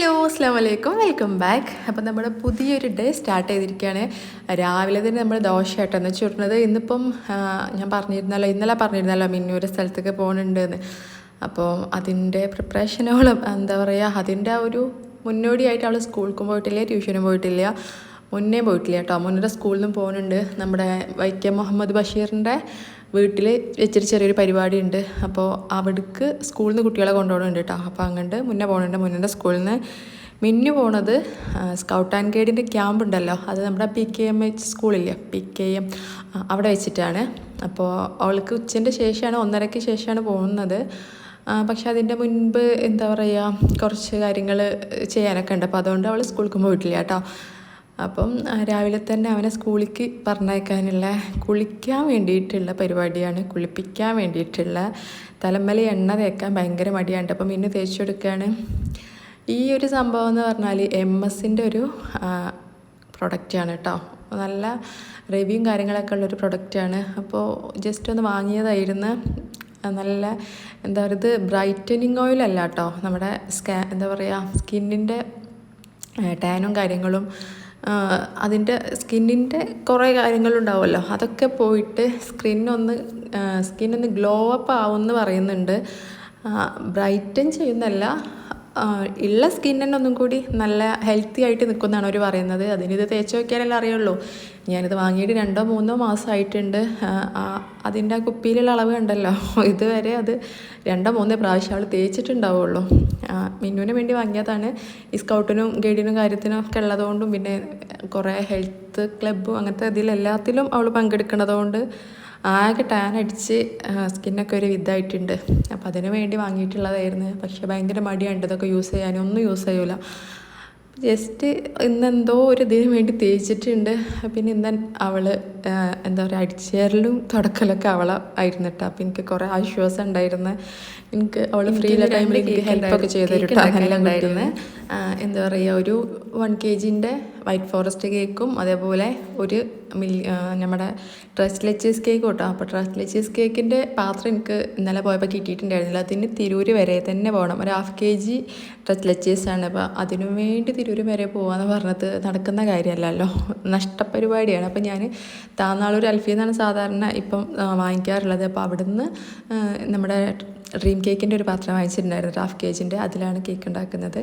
Hello അസ്സാം വലൈക്കും welcome back. അപ്പം നമ്മൾ പുതിയൊരു ഡേ സ്റ്റാർട്ട് ചെയ്തിരിക്കുകയാണ്. രാവിലെ തന്നെ നമ്മൾ ദോശ ആട്ടെന്ന് ചുരുന്നത് ഇന്നിപ്പം ഞാൻ പറഞ്ഞിരുന്നല്ലോ ഇന്നലെ പറഞ്ഞിരുന്നല്ലോ മിന്നൂര് സ്ഥലത്തേക്ക് പോകുന്നുണ്ട് എന്ന് അപ്പോൾ അതിന്റെ പ്രിപ്പറേഷനോളം എന്താ പറയുക അതിന്റെ ഒരു മുന്നോടിയായിട്ട് അവൾ സ്കൂൾക്കും പോയിട്ടില്ല ട്യൂഷനും പോയിട്ടില്ല. മുന്നേ പോയിട്ടില്ല കേട്ടോ. മുന്നേ സ്കൂളിൽ നിന്ന് പോകുന്നുണ്ട് നമ്മുടെ വൈക്കം മുഹമ്മദ് ബഷീറിന്റെ വീട്ടിൽ വെച്ചിട്ട് ചെറിയൊരു പരിപാടി ഉണ്ട് അപ്പോൾ അവിടേക്ക് സ്കൂളിൽ നിന്ന് കുട്ടികളെ കൊണ്ടുപോകണുണ്ട് കേട്ടോ അപ്പോൾ അങ്ങോട്ട് മുന്നേ പോകണുണ്ട് മുന്നേ സ്കൂളിൽ നിന്ന് മിന്നു പോണത് സ്കൗട്ട് ആൻഡ് ഗൈഡിന്റെ ക്യാമ്പ് ഉണ്ടല്ലോ. അത് നമ്മുടെ പി കെ എം എച്ച് സ്കൂളില്ലേ? പി കെ എം അവിടെ വെച്ചിട്ടാണ്. അപ്പോൾ അവൾക്ക് ഉച്ചന്റെ ശേഷമാണ് ഒന്നരയ്ക്ക് ശേഷമാണ് പോകുന്നത്. പക്ഷേ അതിന്റെ മുൻപ് എന്താ പറയുക കുറച്ച് കാര്യങ്ങൾ ചെയ്യാനൊക്കെ ഉണ്ട്. അപ്പോൾ അതുകൊണ്ട് അവൾ സ്കൂൾക്ക് പോയിട്ടില്ല കേട്ടോ അപ്പം രാവിലെ തന്നെ അവനെ സ്കൂളിലേക്ക് പറഞ്ഞയക്കാനുള്ള കുളിക്കാൻ വേണ്ടിയിട്ടുള്ള പരിപാടിയാണ് കുളിപ്പിക്കാൻ വേണ്ടിയിട്ടുള്ള. തലമല എണ്ണ തേക്കാൻ ഭയങ്കര മടിയാണ് അപ്പം ഇന്ന് തേച്ചു കൊടുക്കുകയാണ് ഈ ഒരു സംഭവം എന്ന് പറഞ്ഞാൽ എം എസിന്റെ ഒരു പ്രൊഡക്റ്റാണ് കേട്ടോ. നല്ല റിവ്യൂവും കാര്യങ്ങളൊക്കെ ഉള്ളൊരു പ്രൊഡക്റ്റാണ്. അപ്പോൾ ജസ്റ്റ് ഒന്ന് വാങ്ങിയതായിരുന്നു. നല്ല എന്താ പറയുക ഇത് ബ്രൈറ്റനിങ് ഓയിലല്ല കേട്ടോ. നമ്മുടെ സ്കാ എന്താ പറയുക സ്കിന്നിന്റെ ടാനും കാര്യങ്ങളും അതിന്റെ സ്കിന്നിന്റെ കുറേ കാര്യങ്ങളുണ്ടാവുമല്ലോ. അതൊക്കെ പോയിട്ട് സ്കിന്നൊന്ന് സ്കിന്നൊന്ന് ഗ്ലോ അപ്പ് ആവുമെന്ന് പറയുന്നുണ്ട്. ബ്രൈറ്റൻ ചെയ്യുന്നല്ല ഉള്ള സ്കിന്നിന് ഒന്നും കൂടി നല്ല ഹെൽത്തി ആയിട്ട് നിൽക്കുന്നതാണ് അവർ പറയുന്നത്. അതിനിത് തേച്ച് നോക്കിയാലല്ലേ അറിയുള്ളൂ. ഞാനിത് വാങ്ങിയിട്ട് രണ്ടോ മൂന്നോ മാസമായിട്ടുണ്ട്. അതിന്റെ ആ കുപ്പിയിലുള്ള അളവ് ഉണ്ടല്ലോ ഇതുവരെ അത് രണ്ടോ മൂന്നോ പ്രാവശ്യം അവൾ തേച്ചിട്ടുണ്ടാവുള്ളൂ. മിന്നുവിന് വേണ്ടി വാങ്ങിയതാണ്. ഈ സ്കൗട്ടിനും ഗൈഡിനും കാര്യത്തിനും ഒക്കെ ഉള്ളതുകൊണ്ടും പിന്നെ കുറേ ഹെൽത്ത് ക്ലബ്ബും അങ്ങനത്തെ ഇതിലെല്ലാത്തിലും അവൾ പങ്കെടുക്കുന്നതുകൊണ്ട് ആകെ ടാൻ അടിച്ച് സ്കിന്നൊക്കെ ഒരു വിധായിട്ടുണ്ട്. അപ്പം അതിന് വേണ്ടി വാങ്ങിയിട്ടുള്ളതായിരുന്നു. പക്ഷേ ഭയങ്കര മടിയാണ് ഇതൊക്കെ യൂസ് ചെയ്യാനും ഒന്നും യൂസ് ചെയ്യൂല. ജസ്റ്റ് ഇന്നെന്തോ ഒരു ഇതിന് വേണ്ടി തേച്ചിട്ടുണ്ട്. പിന്നെ ഇന്ന് അവൾ എന്താ പറയുക അടിച്ചേരലും തുടക്കലൊക്കെ അവളായിരുന്നു കേട്ടോ അപ്പം എനിക്ക് കുറേ ആശ്വാസം ഉണ്ടായിരുന്നു എനിക്ക് അവൾ ഫ്രീ ഉള്ള ടൈമിൽ എനിക്ക് ഹെൽപ്പൊക്കെ ചെയ്തു തരും കേട്ടോ. നല്ല ഉണ്ടായിരുന്നു എന്താ പറയുക ഒരു വൺ കെ ജിന്റെ വൈറ്റ് ഫോറസ്റ്റ് കേക്കും അതേപോലെ ഒരു മിൽ നമ്മുടെ ട്രസ്റ്റ് ചീസ് കേക്ക് കേട്ടോ അപ്പോൾ ട്രസ്റ്റ് ചീസ് കേക്കിന്റെ പാത്രം എനിക്ക് ഇന്നലെ പോയപ്പോൾ കിട്ടിയിട്ടുണ്ടായിരുന്നില്ല. അതിന് തിരൂര് വരെ തന്നെ പോകണം ഒരു ഹാഫ് കെ ജി ട്രസ്റ്റ് ചീസാണ് ആണ്. അപ്പോൾ അതിനു വേണ്ടി തിരൂര് വരെ പോകാമെന്ന് പറഞ്ഞത് നടക്കുന്ന കാര്യമല്ലല്ലോ നഷ്ടപരിപാടിയാണ്. അപ്പോൾ ഞാൻ താന്നാളൂർ അൽഫിയിൽ നിന്നാണ് സാധാരണ ഇപ്പം വാങ്ങിക്കാറുള്ളത്. അപ്പോൾ അവിടുന്ന് നമ്മുടെ ഡ്രീം കേക്കിന്റെ ഒരു പാത്രം വാങ്ങിച്ചിട്ടുണ്ടായിരുന്നു ഹാഫ് കെ ജിന്റെ അതിലാണ് കേക്ക് ഉണ്ടാക്കുന്നത്.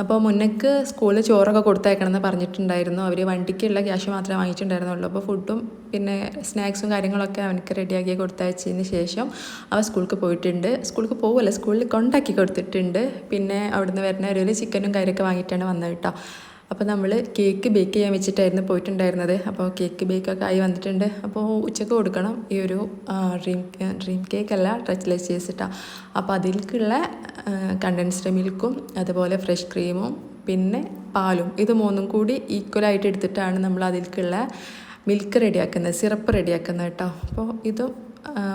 അപ്പോൾ മുന്നേക്ക് സ്കൂളിൽ ചോറൊക്കെ കൊടുത്തയക്കണമെന്ന് പറഞ്ഞിട്ടുണ്ടായിരുന്നു. അവർ വണ്ടിക്കുള്ള ക്യാഷ് മാത്രമേ വാങ്ങിച്ചിട്ടുണ്ടായിരുന്നുള്ളൂ. അപ്പോൾ ഫുഡും പിന്നെ സ്നാക്സും കാര്യങ്ങളൊക്കെ അവനക്ക് റെഡിയാക്കി കൊടുത്തയച്ചതിന് ശേഷം അവൻ സ്കൂൾക്ക് പോയിട്ടുണ്ട്. സ്കൂൾക്ക് പോകുമല്ല സ്കൂളിൽ കൊണ്ടാക്കി കൊടുത്തിട്ടുണ്ട്. പിന്നെ അവിടുന്ന് വരുന്ന ഒരു ചിക്കനും കാര്യമൊക്കെ വാങ്ങിയിട്ടാണ് വന്നത് കേട്ടോ. അപ്പോൾ നമ്മൾ കേക്ക് ബേക്ക് ചെയ്യാൻ വെച്ചിട്ടായിരുന്നു പോയിട്ടുണ്ടായിരുന്നത്. അപ്പോൾ കേക്ക് ബേക്കൊക്കെ ആയി വന്നിട്ടുണ്ട്. അപ്പോൾ ഉച്ചയ്ക്ക് കൊടുക്കണം. ഈ ഒരു ഡ്രീം ഡ്രീം കേക്ക് അല്ല ടച്ച് ലെച്ചേഴ്സ് ഇട്ടാ. അപ്പോൾ അതിലേക്കുള്ള കണ്ടൻസ്ഡ് മിൽക്കും അതുപോലെ ഫ്രഷ് ക്രീമും പിന്നെ പാലും. ഇത് മൂന്നും കൂടി ഈക്വലായിട്ട് എടുത്തിട്ടാണ് നമ്മൾ അതിലേക്കുള്ള മിൽക്ക് റെഡിയാക്കുന്നത് സിറപ്പ് റെഡിയാക്കുന്നത് കേട്ടോ. അപ്പോൾ ഇതും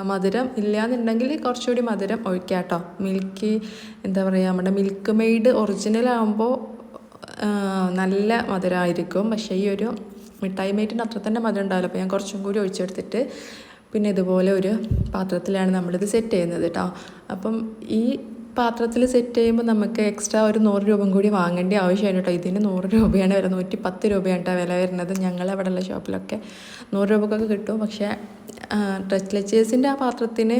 മധുരം ഇല്ലയെന്നുണ്ടെങ്കിൽ കുറച്ചുകൂടി മധുരം ഒഴിക്കാം കേട്ടോ മിൽക്ക് എന്താ പറയുക നമ്മുടെ മിൽക്ക് മെയ്ഡ് ഒറിജിനൽ ആകുമ്പോൾ നല്ല മധുരമായിരിക്കും പക്ഷേ ഈ ഒരു മിഠായി മേറ്റിന് അത്ര തന്നെ മധുരം ഉണ്ടാവില്ല. അപ്പോൾ ഞാൻ കുറച്ചും കൂടി ഒഴിച്ചെടുത്തിട്ട് പിന്നെ ഇതുപോലെ ഒരു പാത്രത്തിലാണ് നമ്മളിത് സെറ്റ് ചെയ്യുന്നത് കേട്ടോ അപ്പം ഈ പാത്രത്തിൽ സെറ്റ് ചെയ്യുമ്പോൾ നമുക്ക് എക്സ്ട്രാ ഒരു നൂറ് രൂപ കൂടി വാങ്ങേണ്ട ആവശ്യമാണ് കേട്ടോ ഇതിന് നൂറ് രൂപയാണ് വില നൂറ്റി പത്ത് രൂപയാണ് കേട്ടോ വില വരുന്നത്. ഞങ്ങളവിടെയുള്ള ഷോപ്പിലൊക്കെ നൂറ് രൂപക്കൊക്കെ കിട്ടും. പക്ഷേ ടച്ച് ലെച്ചേഴ്സിന്റെ ആ പാത്രത്തിന്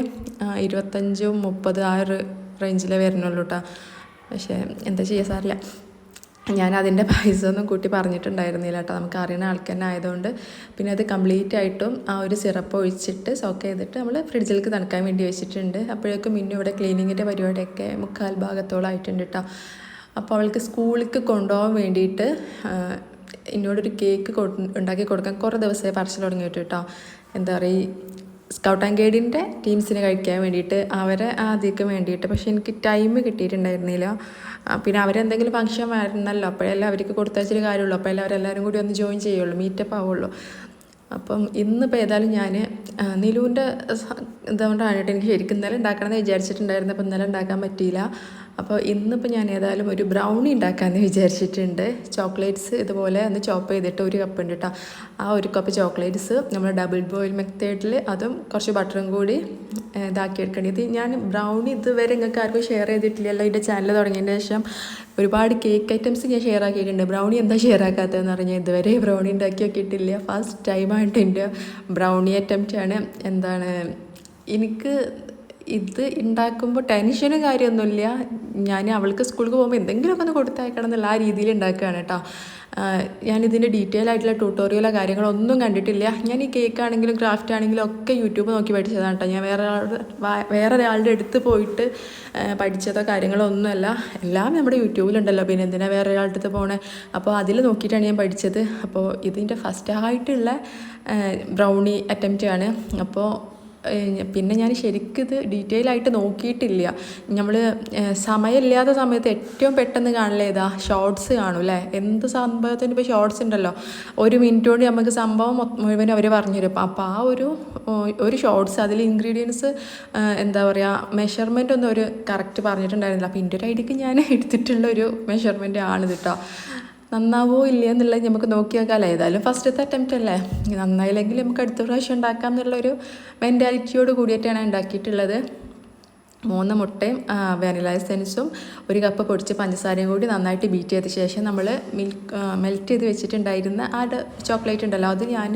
ഇരുപത്തഞ്ചും മുപ്പത് ആ ഒരു റേഞ്ചിലേ വരുന്നുള്ളൂ കേട്ടോ പക്ഷേ എന്താ ചെയ്യാൻ സാറില്ല. ഞാൻ അതിന്റെ പൈസ ഒന്നും കൂട്ടി പറഞ്ഞിട്ടുണ്ടായിരുന്നില്ല കേട്ടോ. നമുക്ക് അറിയുന്ന ആൾക്ക് തന്നെ ആയതുകൊണ്ട് പിന്നെ അത് കംപ്ലീറ്റ് ആയിട്ടും ആ ഒരു സിറപ്പ് ഒഴിച്ചിട്ട് സോക്ക് ചെയ്തിട്ട് നമ്മൾ ഫ്രിഡ്ജിലേക്ക് തണുക്കാൻ വേണ്ടി വെച്ചിട്ടുണ്ട്. അപ്പോഴേക്കും മിന്നു ഇവിടെ ക്ലീനിങ്ങിന്റെ പരിപാടിയൊക്കെ മുക്കാൽ ഭാഗത്തോളം ആയിട്ടുണ്ട് കേട്ടോ. അപ്പോൾ അവൾക്ക് സ്കൂളിലേക്ക് കൊണ്ടുപോകാൻ വേണ്ടിയിട്ട് എന്നോടൊരു കേക്ക് ഉണ്ടാക്കി കൊടുക്കാൻ കുറേ ദിവസമായി പറച്ചിൽ തുടങ്ങിയിട്ട് കേട്ടോ. എന്താ പറയുക സ്കൗട്ട് ആൻഡ് ഗൈഡിന്റെ ടീംസിന് കഴിക്കാൻ വേണ്ടിയിട്ട് അവരെ ആദ്യമൊക്കെ വേണ്ടിയിട്ട് പക്ഷേ എനിക്ക് ടൈം കിട്ടിയിട്ടുണ്ടായിരുന്നില്ല. പിന്നെ അവരെന്തെങ്കിലും ഫംഗ്ഷൻ വരണമല്ലോ അപ്പോഴല്ലേ അവർക്ക് കൊടുത്തയച്ചൊരു കാര്യമുള്ളൂ. അപ്പോഴല്ലേ അവരെല്ലാവരും കൂടി ഒന്ന് ജോയിൻ ചെയ്യുള്ളൂ മീറ്റപ്പ് ആവുള്ളൂ. അപ്പം ഇന്നിപ്പോൾ ഏതായാലും ഞാൻ നിലുവിന്റെ ഇതുകൊണ്ടാണ് കേട്ടോ എനിക്ക് ശരിക്കും ഇന്നലെ ഉണ്ടാക്കണമെന്ന് വിചാരിച്ചിട്ടുണ്ടായിരുന്നു അപ്പോൾ ഇന്നലെ ഉണ്ടാക്കാൻ പറ്റിയില്ല. അപ്പോൾ ഇന്നിപ്പോൾ ഞാൻ ഏതായാലും ഒരു ബ്രൗണി ഉണ്ടാക്കാമെന്ന് വിചാരിച്ചിട്ടുണ്ട്. ചോക്ലേറ്റ്സ് ഇതുപോലെ ഒന്ന് ചോപ്പ് ചെയ്തിട്ട് ഒരു കപ്പ് ഉണ്ട് കേട്ടോ ആ ഒരു കപ്പ് ചോക്ലേറ്റ്സ് നമ്മൾ ഡബിൾ ബോയിൽ മെത്തേഡിൽ അതും കുറച്ച് ബട്ടറും കൂടി ഇതാക്കി എടുക്കേണ്ടത് ഞാൻ ബ്രൗണി ഇതുവരെ നിങ്ങൾക്ക് ആർക്കും ഷെയർ ചെയ്തിട്ടില്ലല്ലോ. എന്റെ ചാനൽ തുടങ്ങിയതിന് ശേഷം ഒരുപാട് കേക്ക് ഐറ്റംസ് ഞാൻ ഷെയർ ആക്കിയിട്ടുണ്ട്. ബ്രൗണി എന്താ ഷെയർ ആക്കാത്തതെന്ന് പറഞ്ഞാൽ ഇതുവരെ ബ്രൗണി ഉണ്ടാക്കി നോക്കിയിട്ടില്ല. ഫസ്റ്റ് ടൈമായിട്ട് എന്റെ ബ്രൗണി അറ്റംപ്റ്റാണ് എന്താണ് എനിക്ക് ഇത് ഉണ്ടാക്കുമ്പോൾ ടെൻഷനും കാര്യമൊന്നുമില്ല ഞാൻ അവൾക്ക് സ്കൂളിൽ പോകുമ്പോൾ എന്തെങ്കിലുമൊക്കെ ഒന്ന് കൊടുത്തയക്കണം എന്നുള്ള ആ രീതിയിൽ ഉണ്ടാക്കുകയാണ് കേട്ടോ ഞാനിതിന്റെ ഡീറ്റെയിൽ ആയിട്ടുള്ള ട്യൂട്ടോറിയലോ കാര്യങ്ങളോ ഒന്നും കണ്ടിട്ടില്ല. ഞാൻ ഈ കേക്ക് ആണെങ്കിലും ക്രാഫ്റ്റ് ആണെങ്കിലും ഒക്കെ യൂട്യൂബ് നോക്കി പഠിച്ചതാണ് കേട്ടോ ഞാൻ വേറെ വേറെ ഒരാളുടെ അടുത്ത് പോയിട്ട് പഠിച്ചതോ കാര്യങ്ങളോ ഒന്നുമല്ല. എല്ലാം നമ്മുടെ യൂട്യൂബിലുണ്ടല്ലോ പിന്നെ എന്തിനാണ് വേറെ ഒരാളുടെ അടുത്ത് പോണേ? അപ്പോൾ അതിൽ നോക്കിയിട്ടാണ് ഞാൻ പഠിച്ചത്. അപ്പോൾ ഇതിന്റെ ഫസ്റ്റ് ആയിട്ടുള്ള ബ്രൗണി അറ്റംപ്റ്റ് ആണ്. അപ്പോൾ പിന്നെ ഞാൻ ശരിക്കും ഇത് ഡീറ്റെയിൽ ആയിട്ട് നോക്കിയിട്ടില്ല. നമ്മൾ സമയമില്ലാത്ത സമയത്ത് ഏറ്റവും പെട്ടെന്ന് കാണലേ ഇതാ ഷോർട്സ് കാണും അല്ലേ എന്ത് സംഭവത്തിന് ഇപ്പോൾ ഷോർട്സ് ഉണ്ടല്ലോ? ഒരു മിനിറ്റ് കൊണ്ട് നമുക്ക് സംഭവം മുഴുവൻ അവർ പറഞ്ഞുതരും അപ്പോൾ ആ ഒരു ഒരു ഷോർട്സ് അതിൽ ഇൻഗ്രീഡിയൻസ് എന്താ പറയുക മെഷർമെന്റ് ഒന്നും ഒരു കറക്റ്റ് പറഞ്ഞിട്ടുണ്ടായിരുന്നില്ല. അപ്പോൾ എന്റെ ഒരു ഐഡിയക്ക് ഞാൻ എടുത്തിട്ടുള്ള ഒരു മെഷർമെന്റ് ആണ് കേട്ടോ നന്നാവോ ഇല്ല എന്നുള്ളത് നമുക്ക് നോക്കി നോക്കാമല്ലോ ഏതായാലും ഫസ്റ്റത്തെ അറ്റംപ്റ്റ് അല്ലേ? നന്നായില്ലെങ്കിൽ നമുക്ക് അടുത്ത പ്രാവശ്യം ഉണ്ടാക്കാം എന്നുള്ളൊരു മെന്റാലിറ്റിയോട് കൂടിയിട്ടാണ് ഉണ്ടാക്കിയിട്ടുള്ളത്. മൂന്ന് മുട്ടയും വാനില എസൻസും ഒരു കപ്പ് പൊടിച്ച് പഞ്ചസാരയും കൂടി നന്നായിട്ട് ബീറ്റ് ചെയ്ത ശേഷം നമ്മൾ മിൽക്ക് മെൽറ്റ് ചെയ്ത് വെച്ചിട്ടുണ്ടായിരുന്ന ആ ചോക്ലേറ്റ് ഉണ്ടല്ലോ അത് ഞാൻ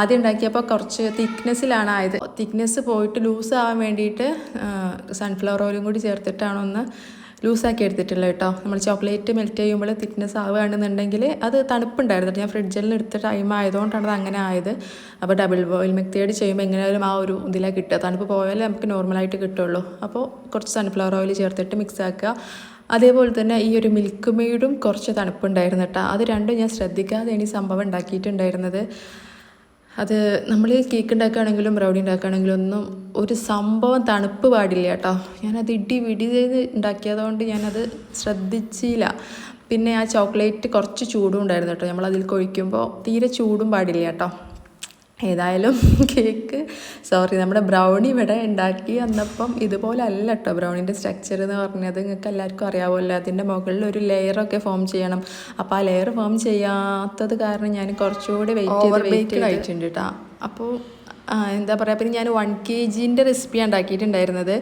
ആദ്യം ഉണ്ടാക്കിയപ്പോൾ കുറച്ച് തിക്നെസ്സിലാണ് ആയത്. തിക്നെസ് പോയിട്ട് ലൂസ് ആവാൻ വേണ്ടിയിട്ട് സൺഫ്ലവർ ഓയിലും കൂടി ചേർത്തിട്ടാണ് ഒന്ന് ലൂസാക്കി എടുത്തിട്ടില്ല കേട്ടോ. നമ്മൾ ചോക്ലേറ്റ് മെൽറ്റ് ചെയ്യുമ്പോൾ തിക്നെസ് ആവുകയാണെന്നുണ്ടെങ്കിൽ അത് തണുപ്പുണ്ടായിരുന്നു ഞാൻ ഫ്രിഡ്ജിൽ നിന്ന് എടുത്ത ടൈം ആയതുകൊണ്ടാണ് അത് അങ്ങനെ ആയത്. അപ്പോൾ ഡബിൾ ബോയിൽ മെക്തേഡ് ചെയ്യുമ്പോൾ എങ്ങനെയായാലും ആ ഒരു ഇതിലാണ് കിട്ടുക. തണുപ്പ് പോയാലേ നമുക്ക് നോർമലായിട്ട് കിട്ടുള്ളൂ അപ്പോൾ കുറച്ച് സൺഫ്ലവർ ഓയിൽ ചേർത്തിട്ട് മിക്സ് ആക്കുക. അതേപോലെ തന്നെ ഈ ഒരു മിൽക്ക് മെയ്ഡും കുറച്ച് തണുപ്പുണ്ടായിരുന്നു കേട്ടോ. അത് രണ്ടും ഞാൻ ശ്രദ്ധിക്കാതെ ഇനി സംഭവം ഉണ്ടാക്കിയിട്ടുണ്ടായിരുന്നത്. അത് നമ്മൾ കേക്ക് ഉണ്ടാക്കുകയാണെങ്കിലും ബ്രൗണി ഉണ്ടാക്കുകയാണെങ്കിലും ഒന്നും ഒരു സംഭവം തണുപ്പ് പാടില്ല കേട്ടോ. ഞാനത് ഇടി വിടി ചെയ്ത് ഉണ്ടാക്കിയതുകൊണ്ട് ഞാനത് ശ്രദ്ധിച്ചില്ല. പിന്നെ ആ ചോക്ലേറ്റ് കുറച്ച് ചൂടും ഉണ്ടായിരുന്നു കേട്ടോ. നമ്മൾ കൊഴിക്കുമ്പോൾ തീരെ ചൂടും പാടില്ല കേട്ടോ. ഏതായാലും കേക്ക്. സോറി നമ്മുടെ ബ്രൗണി ഇവിടെ ഉണ്ടാക്കി വന്നപ്പം ഇതുപോലെ അല്ല കേട്ടോ ബ്രൗണിന്റെ സ്ട്രക്ചർ എന്ന് പറഞ്ഞത് നിങ്ങൾക്ക് എല്ലാവർക്കും അറിയാവുമല്ലോ അതിന്റെ മുകളിൽ ഒരു ലെയറൊക്കെ ഫോം ചെയ്യണം. അപ്പോൾ ആ ലെയർ ഫോം ചെയ്യാത്തത് കാരണം ഞാൻ കുറച്ചുകൂടി വെയിറ്റ് ചെയ്ത് വെയിറ്റ് ആയിട്ടുണ്ട് കേട്ടോ അപ്പോൾ എന്താ പറയുക പിന്നെ ഞാൻ വൺ കെ ജീന്റെ റെസിപ്പി ഉണ്ടാക്കിയിട്ടുണ്ടായിരുന്നത്.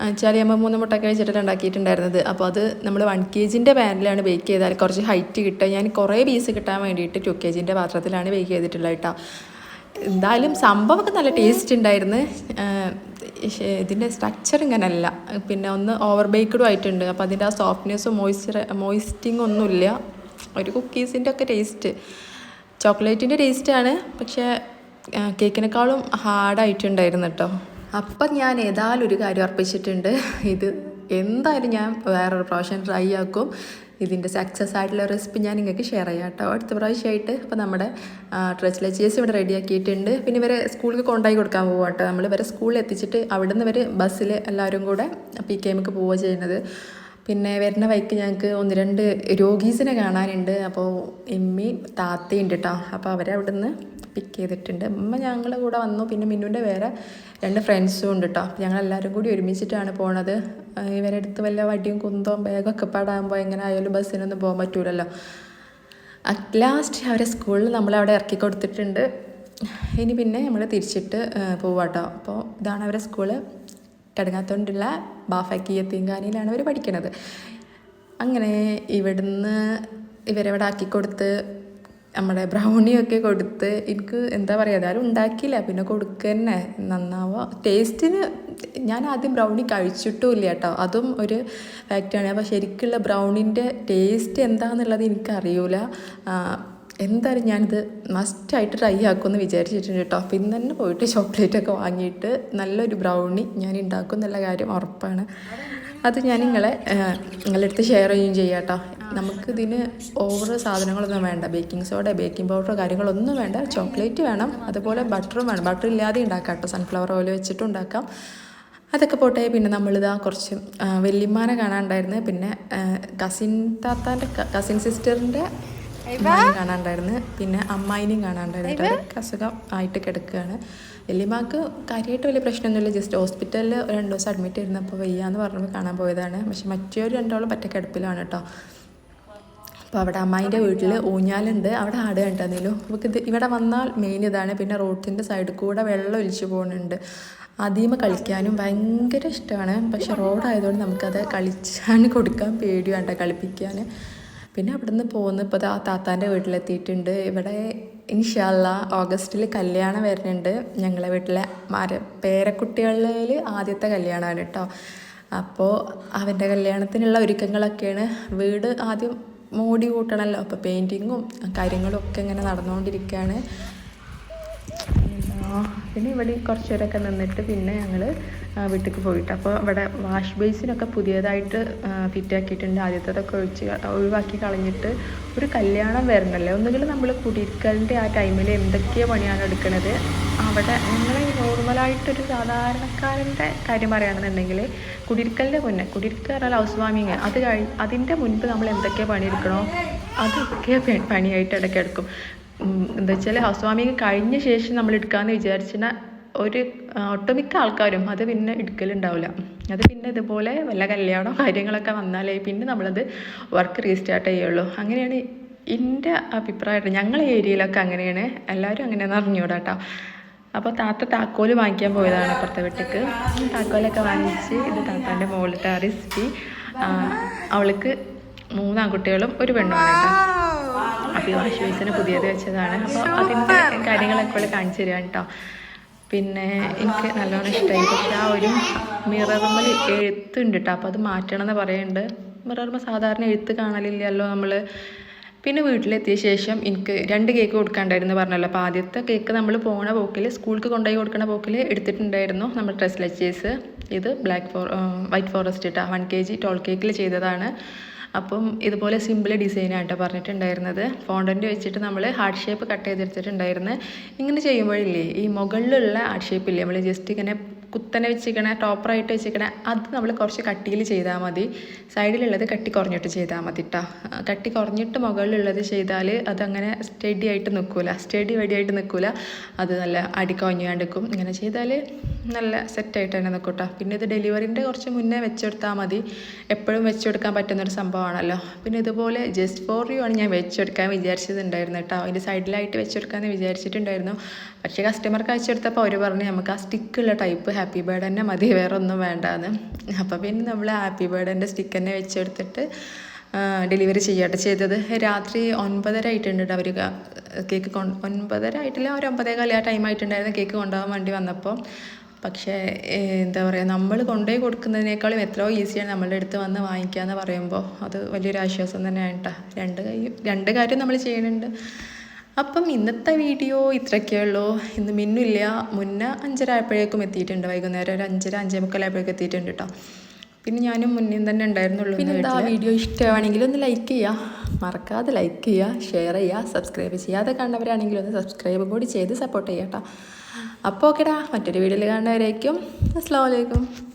വെച്ചാൽ നമ്മൾ മൂന്ന് മുട്ടൊക്കെ വെച്ചിട്ടല്ല ഉണ്ടാക്കിയിട്ടുണ്ടായിരുന്നത്. അപ്പോൾ അത് നമ്മൾ വൺ കെ ജീന്റെ പാനിലാണ് ബേക്ക് ചെയ്താൽ കുറച്ച് ഹൈറ്റ് കിട്ടുക. ഞാൻ കുറേ പീസ് കിട്ടാൻ വേണ്ടിയിട്ട് ടു കെ ജീന്റെ പാത്രത്തിലാണ് ബേക്ക് ചെയ്തിട്ടുള്ളത് കേട്ടോ എന്തായാലും സംഭവമൊക്കെ നല്ല ടേസ്റ്റ് ഉണ്ടായിരുന്നു ഇതിന്റെ സ്ട്രക്ചർ ഇങ്ങനല്ല. പിന്നെ ഒന്ന് ഓവർ ബേക്ക്ഡും ആയിട്ടുണ്ട്. അപ്പോൾ അതിന്റെ ആ സോഫ്റ്റ്നെസ്സും മോയ്സ്ചർ മോയ്സ്റ്റിംഗ് ഒന്നുമില്ല ഒരു കുക്കീസിന്റെ ഒക്കെ ടേസ്റ്റ് ചോക്ലേറ്റിന്റെ ടേസ്റ്റാണ് പക്ഷേ കേക്കിനേക്കാളും ഹാർഡായിട്ടുണ്ടായിരുന്നു കേട്ടോ. അപ്പം ഞാൻ ഏതായാലും ഒരു കാര്യം അർപ്പിച്ചിട്ടുണ്ട് ഇത് എന്തായാലും ഞാൻ വേറൊരു പ്രാവശ്യം ട്രൈ ആക്കും. ഇതിന്റെ സക്സസ് ആയിട്ടുള്ള റെസിപ്പി ഞാൻ നിങ്ങൾക്ക് ഷെയർ ചെയ്യാം കേട്ടോ അടുത്ത പ്രാവശ്യമായിട്ട് അപ്പോൾ നമ്മുടെ ട്രച്ചിലെ ചേച്ചി ഇവിടെ റെഡിയാക്കിയിട്ടുണ്ട് പിന്നെ ഇവരെ സ്കൂളിൽ കൊണ്ടായി കൊടുക്കാൻ പോകും കേട്ടോ നമ്മൾ ഇവരെ സ്കൂളിൽ എത്തിച്ചിട്ട് അവിടെ നിന്ന് ഇവർ ബസ്സിൽ എല്ലാവരും കൂടെ പി കെ എമ്മക്ക് പോവുക ചെയ്യുന്നത്. പിന്നെ വരുന്ന വൈക്ക് ഞങ്ങൾക്ക് ഒന്ന് രണ്ട് രോഗീസിനെ കാണാനുണ്ട്. അപ്പോൾ എമ്മി താത്തയുണ്ട് കേട്ടോ അപ്പോൾ അവരെ അവിടെ നിന്ന് പിക്ക് ചെയ്തിട്ടുണ്ട്. അമ്മ ഞങ്ങളുടെ കൂടെ വന്നു. പിന്നെ മിന്നുവിന്റെ വേറെ രണ്ട് ഫ്രണ്ട്സും ഉണ്ട് കേട്ടോ ഞങ്ങളെല്ലാവരും കൂടി ഒരുമിച്ചിട്ടാണ് പോണത്. ആ, ഇവരെ അടുത്ത് വല്ല വടിയും കുന്തവും ബാഗൊക്കെ പാടാകുമ്പോൾ എങ്ങനെ ആയാലും ബസ്സിനൊന്നും പോകാൻ പറ്റൂലല്ലോ. അറ്റ് ലാസ്റ്റ് അവരെ സ്കൂളിൽ നമ്മളവിടെ ഇറക്കി കൊടുത്തിട്ടുണ്ട്. ഇനി പിന്നെ നമ്മൾ തിരിച്ചിട്ട് പോവാട്ടോ. അപ്പോൾ ഇതാണ് അവരെ സ്കൂൾ കടങ്ങാത്തോണ്ടുള്ള ബാഫക്കിയ തീങ്കാനിയിലാണ് അവർ പഠിക്കണത്. അങ്ങനെ ഇവിടുന്ന് ഇവരെവിടെ ആക്കി കൊടുത്ത് നമ്മുടെ ബ്രൗണിയൊക്കെ കൊടുത്ത് എനിക്ക് എന്താ പറയുക അതാരും ഉണ്ടാക്കിയില്ല. പിന്നെ കൊടുക്കുക തന്നെ നന്നാവുക ടേസ്റ്റിന് ഞാൻ ആദ്യം ബ്രൗണി കഴിച്ചിട്ടുമില്ല കേട്ടോ. അതും ഒരു ഫാക്റ്റാണ് അപ്പോൾ ശരിക്കുള്ള ബ്രൗണിന്റെ ടേസ്റ്റ് എന്താണെന്നുള്ളത് എനിക്കറിയൂല. ആ, എന്തായാലും ഞാനിത് മസ്റ്റായിട്ട് ട്രൈ ആക്കുമെന്ന് വിചാരിച്ചിട്ടുണ്ട് കേട്ടോ. പിന്നെ തന്നെ പോയിട്ട് ചോക്ലേറ്റൊക്കെ വാങ്ങിയിട്ട് നല്ലൊരു ബ്രൗണി ഞാൻ ഉണ്ടാക്കും എന്നുള്ള കാര്യം ഉറപ്പാണ്. അത് ഞാൻ നിങ്ങളെ നിങ്ങളുടെ അടുത്ത് ഷെയർ ചെയ്യുകയും ചെയ്യാം കേട്ടോ. നമുക്കിതിന് ഓവർ സാധനങ്ങളൊന്നും വേണ്ട. ബേക്കിംഗ് സോഡ ബേക്കിംഗ് പൗഡർ കാര്യങ്ങളൊന്നും വേണ്ട. ചോക്ലേറ്റ് വേണം. അതുപോലെ ബട്ടറും വേണം. ബട്ടർ ഇല്ലാതെ ഉണ്ടാക്കാം കേട്ടോ. സൺഫ്ലവർ ഓയിൽ വെച്ചിട്ടും ഉണ്ടാക്കാം. അതൊക്കെ പോട്ടെ. പിന്നെ നമ്മളിതാ കുറച്ച് വെല്ലിമാനെ കാണാനുണ്ടായിരുന്നു പിന്നെ കസിൻ താത്താന്റെ കസിൻ സിസ്റ്ററിന്റെ ഉമ്മാനെയും കാണാണ്ടായിരുന്നു. പിന്നെ അമ്മായിനെയും കാണാണ്ടായിരുന്നു അസുഖം ആയിട്ട് കിടക്കുകയാണ്. വലിയമാക്ക് കാര്യമായിട്ട് വലിയ പ്രശ്നമൊന്നുമില്ല. ജസ്റ്റ് ഹോസ്പിറ്റലിൽ രണ്ട് ദിവസം അഡ്മിറ്റ് ആയിരുന്നപ്പോൾ വയ്യാന്ന് പറഞ്ഞപ്പോൾ കാണാൻ പോയതാണ്. പക്ഷെ മറ്റൊരു രണ്ടോളം പറ്റ കിടപ്പിലാണ് കേട്ടോ. അപ്പോൾ അവിടെ അമ്മായിന്റെ വീട്ടിൽ ഊഞ്ഞാലുണ്ട്. അവിടെ ആട് കണ്ടെന്നേലും നമുക്ക് ഇത് ഇവിടെ വന്നാൽ മെയിൻ ഇതാണ്. പിന്നെ റോഡിന്റെ സൈഡിൽ കൂടെ വെള്ളം ഒലിച്ചു പോകുന്നുണ്ട്. ആദ്യമേ കളിക്കാനും ഭയങ്കര ഇഷ്ടമാണ്. പക്ഷെ റോഡായതുകൊണ്ട് നമുക്കത് കളിച്ചാൻ കൊടുക്കാൻ പേടിയാണ് കളിപ്പിക്കാൻ. പിന്നെ അവിടെ നിന്ന് പോകുന്ന ഇപ്പോൾ താത്താന്റെ വീട്ടിലെത്തിയിട്ടുണ്ട്. ഇവിടെ ഇൻഷാല്ല ഓഗസ്റ്റിൽ കല്യാണം വരുന്നുണ്ട്. ഞങ്ങളെ വീട്ടിലെ മര പേരക്കുട്ടികളിൽ ആദ്യത്തെ കല്യാണമാണ് കേട്ടോ. അപ്പോൾ അവന്റെ കല്യാണത്തിനുള്ള ഒരുക്കങ്ങളൊക്കെയാണ്. വീട് ആദ്യം മോടി കൂട്ടണമല്ലോ അപ്പോൾ പെയിന്റിങ്ങും കാര്യങ്ങളും ഒക്കെ ഇങ്ങനെ നടന്നുകൊണ്ടിരിക്കുകയാണ്. പിന്നെ ഇവിടെ കുറച്ച് പേരൊക്കെ നിന്നിട്ട് പിന്നെ ഞങ്ങൾ വീട്ടിലേക്ക് പോയിട്ട്. അപ്പോൾ ഇവിടെ വാഷ് ബേസിനൊക്കെ പുതിയതായിട്ട് ഫിറ്റാക്കിയിട്ടുണ്ട്. ആദ്യത്തേതൊക്കെ ഒഴിച്ച് ഒഴിവാക്കി കളഞ്ഞിട്ട് ഒരു കല്യാണം വരണല്ലേ? ഒന്നുകിൽ നമ്മൾ കുടിയിരിക്കലിന്റെ ആ ടൈമിൽ എന്തൊക്കെ പണിയാണ് എടുക്കണത്? അവിടെ നമ്മളെ നോർമലായിട്ടൊരു സാധാരണക്കാരന്റെ കാര്യം പറയുകയാണെന്നുണ്ടെങ്കിൽ കുടിയിരിക്കലിന്റെ മുന്നേ കുടിയിരിക്കൽ പറഞ്ഞാൽ ഹൗസ് വാമിങ് അത് കഴി അതിന്റെ മുൻപ് നമ്മൾ എന്തൊക്കെ പണിയെടുക്കണോ? അതൊക്കെ പണിയായിട്ട് ഇടയ്ക്ക് എടുക്കും. എന്താ വെച്ചാൽ ഹൗസ് വാമിങ് കഴിഞ്ഞ ശേഷം നമ്മൾ എടുക്കാമെന്ന് വിചാരിച്ചിന ഒരു ഒട്ടുമിക്ക ആൾക്കാരും അത് പിന്നെ എടുക്കലുണ്ടാവില്ല അത് പിന്നെ ഇതുപോലെ വല്ല കല്യാണം കാര്യങ്ങളൊക്കെ വന്നാലേ പിന്നെ നമ്മളത് വർക്ക് റീസ്റ്റാർട്ട് ചെയ്യുള്ളൂ. അങ്ങനെയാണ് എന്റെ അഭിപ്രായം ഞങ്ങളുടെ ഏരിയയിലൊക്കെ അങ്ങനെയാണ്. എല്ലാവരും അങ്ങനെയാണ് അറിഞ്ഞൂടാ കേട്ടോ അപ്പോൾ താത്ത താക്കോൽ വാങ്ങിക്കാൻ പോയതാണ് അപ്പുറത്തെ വീട്ടിക്ക്. താക്കോലൊക്കെ വാങ്ങിച്ച് ഇത് താത്താന്റെ മുകളിലത്തെ റെസിപ്പി അവൾക്ക് മൂന്നാൺകുട്ടികളും ഒരു പെണ്ണുമാണ് കേട്ടോ. അപ്പോൾ ഈ വാഷ് ബേസിന് പുതിയത് വെച്ചതാണ്. അപ്പോൾ അതിന്റെ കാര്യങ്ങളൊക്കെ ഇവിടെ കാണിച്ചു തരാം കേട്ടോ. പിന്നെ എനിക്ക് നല്ലോണം ഇഷ്ടമായി പക്ഷെ ആ ഒരു മിററുമ്മൽ എഴുത്തുണ്ട് കേട്ടോ. അപ്പോൾ അത് മാറ്റണം എന്ന് പറയുന്നുണ്ട് മിററുമ്മ സാധാരണ എഴുത്ത് കാണലില്ലല്ലോ നമ്മൾ. പിന്നെ വീട്ടിലെത്തിയ ശേഷം എനിക്ക് രണ്ട് കേക്ക് കൊടുക്കാണ്ടായിരുന്നു പറഞ്ഞല്ലോ. അപ്പോൾ ആദ്യത്തെ കേക്ക് നമ്മൾ പോണ പോക്കിൽ സ്കൂൾക്ക് കൊണ്ടുപോയി കൊടുക്കുന്ന പോക്കിൽ എടുത്തിട്ടുണ്ടായിരുന്നു നമ്മൾ ഡ്രസ് ലെച്ചേഴ്സ്. ഇത് ബ്ലാക്ക് ഫോർ വൈറ്റ് ഫോറസ്റ്റ് ഇട്ടാ വൺ കെ ജി ടോൾ കേക്കിൽ ചെയ്തതാണ്. അപ്പം ഇതുപോലെ സിമ്പിൾ ഡിസൈനായിട്ടോ പറഞ്ഞിട്ടുണ്ടായിരുന്നത്. ഫോണ്ടന്റ് വെച്ചിട്ട് നമ്മൾ ഹാർട്ട് ഷേപ്പ് കട്ട് ചെയ്തെടുത്തിട്ടുണ്ടായിരുന്നു. ഇങ്ങനെ ചെയ്യുമ്പോഴില്ലേ ഈ മുകളിലുള്ള ഹാർട്ട് ഷേപ്പ് ഇല്ലേ നമ്മൾ ജസ്റ്റ് ഇങ്ങനെ കുത്തനെ വെച്ചിരിക്കണ ടോപ്പറായിട്ട് വെച്ചിരിക്കണ അത് നമ്മൾ കുറച്ച് കട്ടിയിൽ ചെയ്താൽ മതി. സൈഡിലുള്ളത് കട്ടി കുറഞ്ഞിട്ട് ചെയ്താൽ മതി കേട്ടോ കട്ടി കുറഞ്ഞിട്ട് മുകളിലുള്ളത് ചെയ്താൽ അതങ്ങനെ സ്റ്റഡി ആയിട്ട് നിൽക്കില്ല സ്റ്റഡി വടിയായിട്ട് നിൽക്കില്ല അത് നല്ല അടിക്കൊഞ്ഞാണ്ടിക്കും ഇങ്ങനെ ചെയ്താൽ നല്ല സെറ്റായിട്ട് തന്നെ നിൽക്കും കേട്ടോ പിന്നെ ഇത് ഡെലിവറിന്റെ കുറച്ച് മുന്നേ വെച്ചെടുത്താൽ മതി. എപ്പോഴും വെച്ചെടുക്കാൻ പറ്റുന്നൊരു സംഭവമാണല്ലോ പിന്നെ ഇതുപോലെ ജസ്റ്റ് ഫോർ യു ആണ് ഞാൻ വെച്ചെടുക്കാൻ വിചാരിച്ചതുണ്ടായിരുന്നു കേട്ടോ അതിന്റെ സൈഡിലായിട്ട് വെച്ചെടുക്കാമെന്ന് വിചാരിച്ചിട്ടുണ്ടായിരുന്നു. പക്ഷേ കസ്റ്റമർക്ക് അയച്ചെടുത്തപ്പോൾ അവർ പറഞ്ഞു നമുക്ക് ആ സ്റ്റിക്കുള്ള ടൈപ്പ് ഹാപ്പി ബേർഡ് തന്നെ മതി വേറെ ഒന്നും വേണ്ടാന്ന്. അപ്പോൾ പിന്നെ നമ്മൾ ഹാപ്പി ബേർഡിന്റെ സ്റ്റിക്ക് തന്നെ വെച്ചെടുത്തിട്ട് ഡെലിവറി ചെയ്യട്ടെ ചെയ്തത്. രാത്രി ഒൻപതര ആയിട്ടുണ്ട് അവർ കേക്ക് കൊണ്ട് ഒൻപതര ആയിട്ടില്ല ഒരു ഒമ്പതേകാലം ആ ടൈം ആയിട്ടുണ്ടായിരുന്നു കേക്ക് കൊണ്ടുപോകാൻ വേണ്ടി വന്നപ്പോൾ പക്ഷേ എന്താ പറയുക നമ്മൾ കൊണ്ടുപോയി കൊടുക്കുന്നതിനേക്കാളും എത്രയോ ഈസിയാണ് നമ്മളുടെ അടുത്ത് വന്ന് വാങ്ങിക്കുക എന്ന് പറയുമ്പോൾ അത് വലിയൊരു ആശ്വാസം തന്നെയാണ് കേട്ടോ. രണ്ട് കൈ രണ്ട് കാര്യം നമ്മൾ ചെയ്യുന്നുണ്ട്. അപ്പം ഇന്നത്തെ വീഡിയോ ഇത്രയൊക്കെ ഉള്ളൂ. ഇന്ന് മിന്നില്ല മുന്നേ അഞ്ചര ആയപ്പോഴേക്കും എത്തിയിട്ടുണ്ട്. വൈകുന്നേരം ഒരു അഞ്ചര അഞ്ചേ മുക്കാലായപ്പോഴേക്കും എത്തിയിട്ടുണ്ട് കേട്ടോ പിന്നെ ഞാനും മുന്നേ തന്നെ ഉണ്ടായിരുന്നുള്ളൂ പിന്നെ എന്താ വീഡിയോ ഇഷ്ടമാണെങ്കിൽ ഒന്ന് ലൈക്ക് ചെയ്യുക മറക്കാതെ ലൈക്ക് ചെയ്യുക ഷെയർ ചെയ്യുക സബ്സ്ക്രൈബ് ചെയ്യാതെ കണ്ടവരാണെങ്കിൽ ഒന്ന് സബ്സ്ക്രൈബ് കൂടി ചെയ്ത് സപ്പോർട്ട് ചെയ്യാം കേട്ടോ അപ്പോൾ ഓക്കെടാ മറ്റൊരു വീഡിയോയിൽ കാണുന്നവരായിരിക്കും അസ്സാം വലൈക്കും